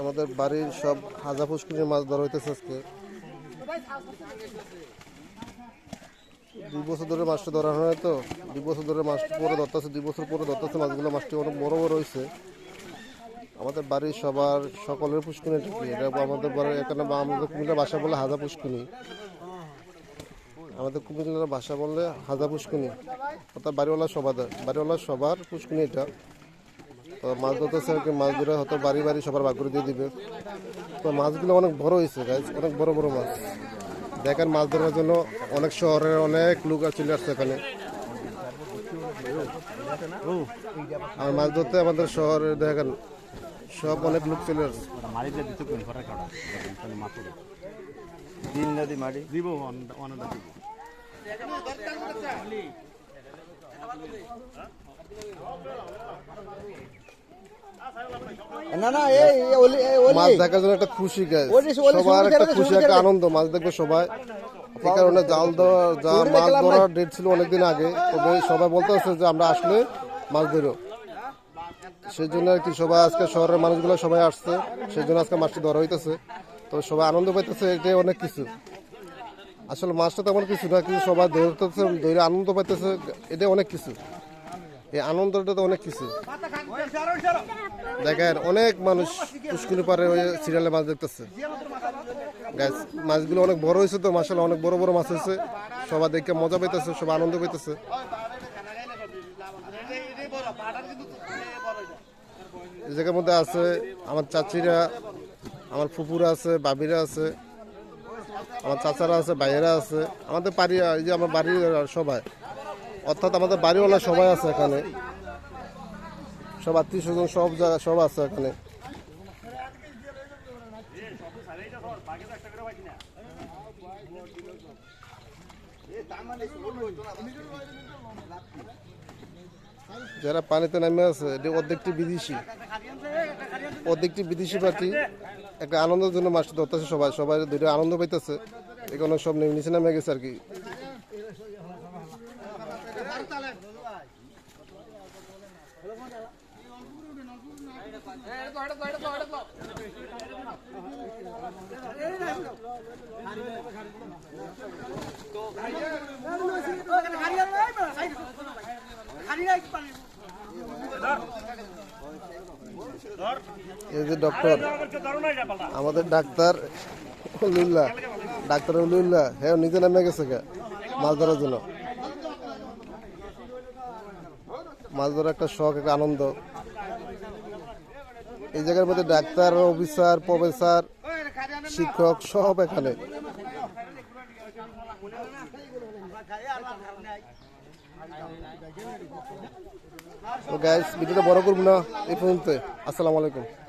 আমাদের বাড়ির সব হাজা পুষ্করির মাছ ধরা হইতেছে আজকে। দুই বছর ধরে মাছটা ধরা হয় তো দুই বছর ধরে মাছটা পরে ধরতেছে দুই বছর পরে ধরতেছে মাছগুলো মাছটি অনেক বড় বড় হয়েছে আমাদের বাড়ির সবার সকলের পুষ্কুনি এটা কি? এটা আমাদের বাড়ির এখানে বা আমাদের কুমিল্লার ভাষা বলে হাজা পুষ্কুনি আমাদের কুমিল্লার বাসা বললে হাজা পুষ্কুনি অর্থাৎ বাড়িওয়ালা সবার বাড়িওয়ালা সবার পুষ্কুনি এটা। তো মাছ ধরতেছে আর কি মাছ ধরে হয়তো বাড়ি বাড়ি সবার ভাগ করে দিয়ে দিবে। তো মাছগুলো অনেক বড় হয়েছে গাইজ অনেক বড় বড় মাছ। দেখেন মাছ ধরার জন্য অনেক শহরের অনেক লোক চলে আসছে এখানে। আর মাছ ধরতে আমাদের শহরে দেখেন সব অনেক লোক চলে আসছে। দিন নদী দিব অনেকটা দিব। না না এই এই ওলি এই ওলি মাছ দেখার জন্য একটা খুশি গাছ ওলি, ওলি, সবার একটা খুশি একটা আনন্দ মাছ দেখবে সবাই। এই কারণে জাল দেওয়া যা মাছ ধরার ডেট ছিল অনেকদিন আগে তবে সবাই বলতে হচ্ছে যে আমরা আসলে মাছ ধরো সেই জন্য আর কি সবাই আজকে শহরের মানুষগুলো সবাই আসছে সেই জন্য আজকে মাছটি ধরা হইতেছে। তো সবাই আনন্দ পাইতেছে এটাই অনেক কিছু। আসলে মাছটা তেমন কিছু না কিন্তু সবাই ধরতেছে ধরে আনন্দ পাইতেছে এটাই অনেক কিছু। এই আনন্দটা তো অনেক কিছু। দেখেন অনেক মানুষ পুষ্কুনি পারে ওই সিরিয়ালে মাছ দেখতেছে। গাছ মাছগুলো অনেক বড় হয়েছে তো মাসাল অনেক বড় বড় মাছ হয়েছে। সবাই দেখে মজা পাইতেছে সবাই আনন্দ পাইতেছে। এই জায়গার মধ্যে আছে আমার চাচিরা, আমার ফুপুরা আছে, বাবিরা আছে, আমার চাচারা আছে, ভাইয়েরা আছে। আমাদের বাড়ি এই যে আমার বাড়ির সবাই। অর্থাৎ আমাদের বাড়িওয়ালা সবাই আছে এখানে। সব আত্মীয় স্বজন, সব জায়গা, সব আছে এখানে। যারা পানিতে নামে আছে অর্ধেকটি বিদেশি। অর্ধেকটি বিদেশি পার্টি একটা আনন্দের জন্য মাছটা ধরতেছে সবাই। সবাই দুটো আনন্দ পাইতেছে। এখানে সব নিচে নামে গেছে আর কি। এই যে ডক্টর আমাদের ডাক্তার ডাক্তার হ্যাঁ নিজে নামে গেছে মাছ ধরার জন্য। মাছ ধরার একটা শখ, একটা আনন্দ। এই জায়গার মধ্যে ডাক্তার, অফিসার, প্রফেসর, শিক্ষক, সব এখানে। তো ভিডিওটা বড় করব না, এই পর্যন্ত। আসসালামু আলাইকুম।